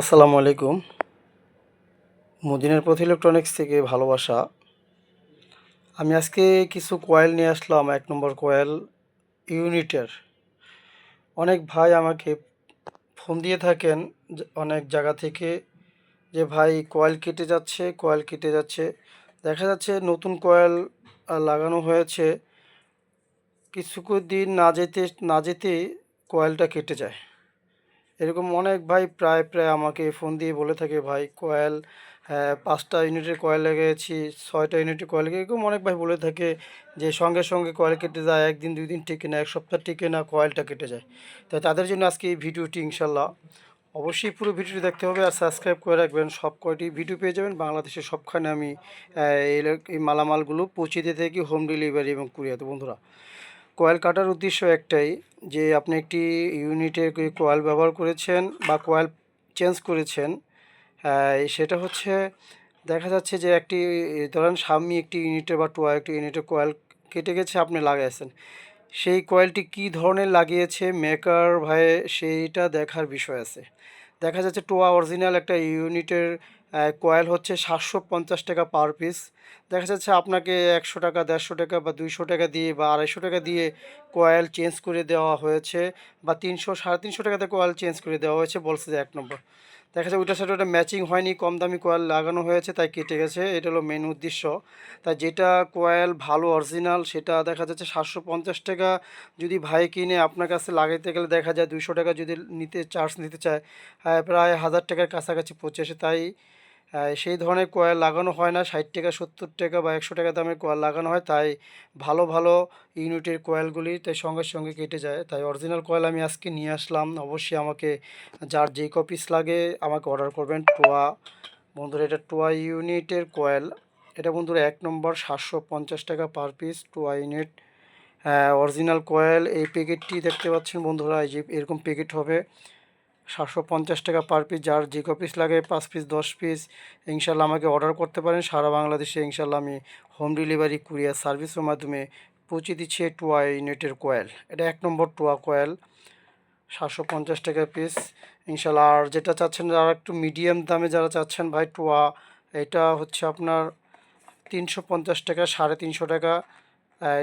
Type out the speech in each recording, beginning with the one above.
আসসালামু আলাইকুম। মদিনার পথ ইলেকট্রনিক্স থেকে ভালোবাসা। আমি আজকে কিছু কয়েল নিয়ে আসলাম, এক নম্বর কয়েল ইউনিটের অনেক ভাই আমাকে ফোন দিয়ে থাকেন অনেক জায়গা থেকে যে, ভাই কয়েল কেটে যাচ্ছে কয়েল কেটে যাচ্ছে। দেখা যাচ্ছে নতুন কয়েল লাগানো হয়েছে। কিছু দিন না যেতে, না যেতেই কয়েলটা কেটে যায়। এরকম অনেক ভাই প্রায় প্রায় আমাকে ফোন দিয়ে বলে থাকে, ভাই কয়েল হ্যাঁ পাঁচটা ইউনিটের কয়েল লাগিয়েছি, ছয়টা ইউনিটের কয়েল লাগিয়ে এরকম অনেক ভাই বলে থাকে যে, সঙ্গে সঙ্গে কয়েল কেটে যায়, একদিন, দুই দিন টিকে না, এক সপ্তাহ টিকে না কয়েলটা কেটে যায়। তাই তাদের জন্য আজকে এই ভিডিওটি ইনশাল্লাহ। অবশ্যই পুরো ভিডিওটি দেখতে হবে আর সাবস্ক্রাইব করে রাখবেন। সব কয়টি ভিডিও পেয়ে যাবেন। বাংলাদেশের সবখানে আমি এই মালামালগুলো পৌঁছে দিয়ে থাকি হোম ডেলিভারি এবং কুরিয়াতে বন্ধুরা কয়েল কাটার উদ্দেশ্য একটাই, যে আপনি একটি ইউনিটের কয়েল ব্যবহার করেছেন বা কয়েল চেঞ্জ করেছেন সেটা হচ্ছে দেখা যাচ্ছে যে একটি, ধরেন সামনে একটি ইউনিটের বা টুয়া একটি ইউনিটের কয়েল কেটে গেছে, আপনি লাগাইছেন। সেই কয়েলটি কী ধরনের লাগিয়েছে, মেকার ভাই, সেইটা দেখার বিষয় আছে। দেখা যাচ্ছে টোয়া অরিজিনাল একটা ইউনিটের কয়েল হচ্ছে সাতশো পঞ্চাশ টাকা পার পিস দেখা যাচ্ছে আপনাকে একশো টাকা, দেড়শো টাকা বা দুইশো টাকা দিয়ে বা আড়াইশো টাকা দিয়ে কয়েল চেঞ্জ করে দেওয়া হয়েছে বা তিনশো, সাড়ে তিনশো টাকাতে কয়েল চেঞ্জ করে দেওয়া হয়েছে, বলছে যে এক নম্বর। দেখা যায় ওইটার সাথে ওটা ম্যাচিং হয়নি, কম দামি কয়েল লাগানো হয়েছে, তাই কেটে গেছে। এটা হলো মেন উদ্দেশ্য। তাই যেটা কয়েল ভালো অরিজিনাল সেটা দেখা যাচ্ছে সাতশো পঞ্চাশ টাকা। যদি ভাই কিনে আপনার কাছে লাগাইতে গেলে দেখা যায় দুইশো টাকা যদি নিতে চার্জ নিতে চায় প্রায় হাজার টাকার কাছাকাছি পৌঁছে তাই সেই ধরনের কয়েল লাগানো হয় না। ষাট টাকা, সত্তর টাকা বা একশো টাকা দামের কয়েল লাগানো হয়। তাই ভালো ভালো ইউনিটের কয়েলগুলি তাই সঙ্গে সঙ্গে কেটে যায়। তাই অরিজিনাল কয়েল আমি আজকে নিয়ে আসলাম। অবশ্যই আমাকে যার যেই কপিস লাগে আমাকে অর্ডার করবেন। টোয়া, বন্ধুরা, এটা টোয়া ইউনিটের কয়েল এটা বন্ধুরা এক নম্বর, সাতশো পঞ্চাশ টাকা পার পিস টোয়া ইউনিট। অরিজিনাল কয়েল এই প্যাকেটটি দেখতে পাচ্ছেন বন্ধুরা, এই যে এরকম প্যাকেট হবে। সাতশো পঞ্চাশ টাকা পার পিস যার যে কপিস লাগে, পাঁচ পিস দশ পিস ইনশাল্লাহ আমাকে অর্ডার করতে পারেন। সারা বাংলাদেশে ইনশাল্লাহ আমি হোম ডেলিভারি কুরিয়ার সার্ভিসের মাধ্যমে পৌঁছে দিচ্ছি টোয়া ইউনিটের কয়েল এটা এক নম্বর টোয়া কয়েল সাতশো পঞ্চাশ টাকা পিস ইনশাল্লাহ আর যেটা চাচ্ছেন, যারা একটু মিডিয়াম দামে যারা চাচ্ছেন ভাই টোয়া এটা হচ্ছে আপনার তিনশো পঞ্চাশ টাকা, সাড়ে তিনশো টাকা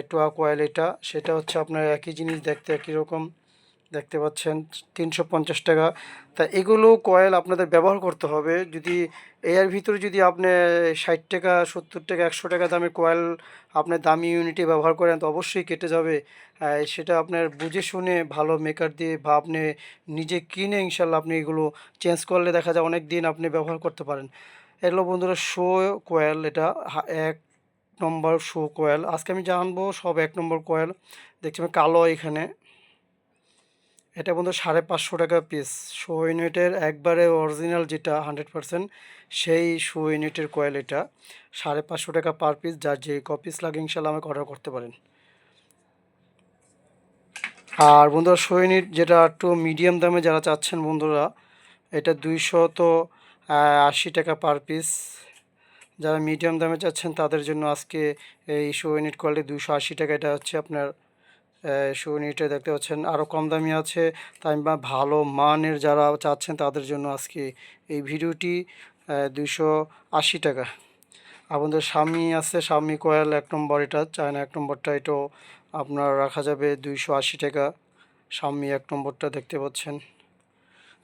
টোয়া কয়েল এটা। সেটা হচ্ছে আপনার একই জিনিস দেখতে একই রকম। দেখতে পাচ্ছেন, তিনশো পঞ্চাশ টাকা। তা এগুলো কয়েল আপনাদের ব্যবহার করতে হবে। যদি এর ভিতরে যদি আপনি ষাট টাকা, সত্তর টাকা, একশো টাকা দামের কয়েল আপনি দামি ইউনিটে ব্যবহার করেন, তো অবশ্যই কেটে যাবে। সেটা আপনার বুঝে শুনে ভালো মেকার দিয়ে বা আপনি নিজে কিনে ইনশাল্লাহ আপনি এগুলো চেঞ্জ করলে দেখা যায় অনেক দিন আপনি ব্যবহার করতে পারেন। এগুলো বন্ধুরা, শো কয়েল, এটা এক নম্বর শো কয়েল। আজকে আমি জানব সব এক নম্বর কয়েল। দেখছি কালো এখানে। এটা বন্ধু সাড়ে পাঁচশো টাকা পিস শো ইউনিটের একবারে অরিজিনাল যেটা হান্ড্রেড পারসেন্ট সেই শো ইউনিটের কয়েল এটা। সাড়ে পাঁচশো টাকা পার পিস যার যে কপিস লাগে ইনশাল্লাহ আমাকে অর্ডার করতে পারেন। আর বন্ধুরা শো ইউনিট যেটা একটু মিডিয়াম দামে যারা চাচ্ছেন বন্ধুরা, এটা দুইশো তো আশি টাকা পার পিস যারা মিডিয়াম দামে চাচ্ছেন তাদের জন্য আজকে এই শো ইউনিট কোয়ালিটি দুশো আশি টাকা, এটা হচ্ছে আপনার ইউনিটে দেখতে পাচ্ছেন আরও কম দামি আছে। তাই বা ভালো মানের যারা চাচ্ছেন তাদের জন্য আজকে এই ভিডিওটি দুশো আশি টাকা। আপনাদের স্বামী আছে, স্বামী কয়েল এক নম্বর, এটা চায়না এক নম্বরটা, এটাও আপনার রাখা যাবে দুইশো আশি টাকা। স্বামী এক নম্বরটা দেখতে পাচ্ছেন।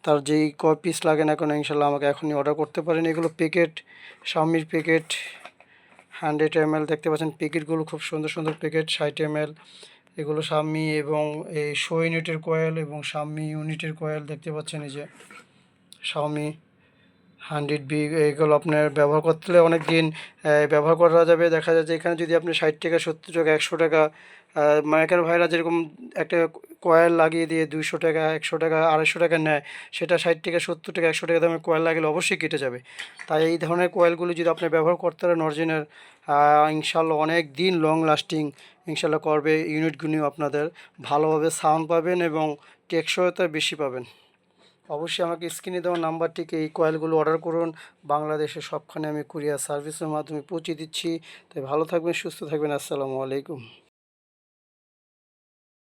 তার যেই ক পিস লাগে না ইনশাল্লাহ আমাকে এখনই অর্ডার করতে পারেন। এগুলো প্যাকেট স্বামীর প্যাকেট হান্ড্রেড এম দেখতে পাচ্ছেন। প্যাকেটগুলো খুব সুন্দর সুন্দর প্যাকেট ষাট এম এগুলো সাম্মি এবং এই শো ইউনিটের কয়েল এবং সাম্মি ইউনিটের কয়েল দেখতে পাচ্ছেন এই যে স্বামী হান্ড্রেড বি এগুলো আপনার ব্যবহার করতে অনেক দিন ব্যবহার করা যাবে। দেখা যাচ্ছে এখানে যদি আপনি ষাট টাকা, সত্তর টাকা, একশো টাকা মাইকার ভাইরা যেরকম একটা কয়েল লাগিয়ে দিয়ে দুইশো টাকা, একশো টাকা, আড়াইশো টাকা নেয়, সেটা ষাট টাকা, সত্তর টাকা, একশো টাকা দামের কয়েল লাগলে অবশ্যই কেটে যাবে। তাই এই ধরনের কয়েলগুলো যদি আপনি ব্যবহার করতে পারেন অরিজিনাল ইনশাল্লাহ অনেক দিন লং লাস্টিং ইনশাল্লাহ করবে ইউনিটগুলিও আপনাদের ভালোভাবে সাউন্ড পাবেন এবং টেকসইতা বেশি পাবেন। অবশ্যই আমাকে স্ক্রিনে দেওয়া নাম্বারটিকে এই কয়েলগুলো অর্ডার করুন। বাংলাদেশে সবখানে আমি কুরিয়ার সার্ভিসের মাধ্যমে পৌঁছে দিচ্ছি। তাই ভালো থাকবেন, সুস্থ থাকবেন। আসসালামু আলাইকুম।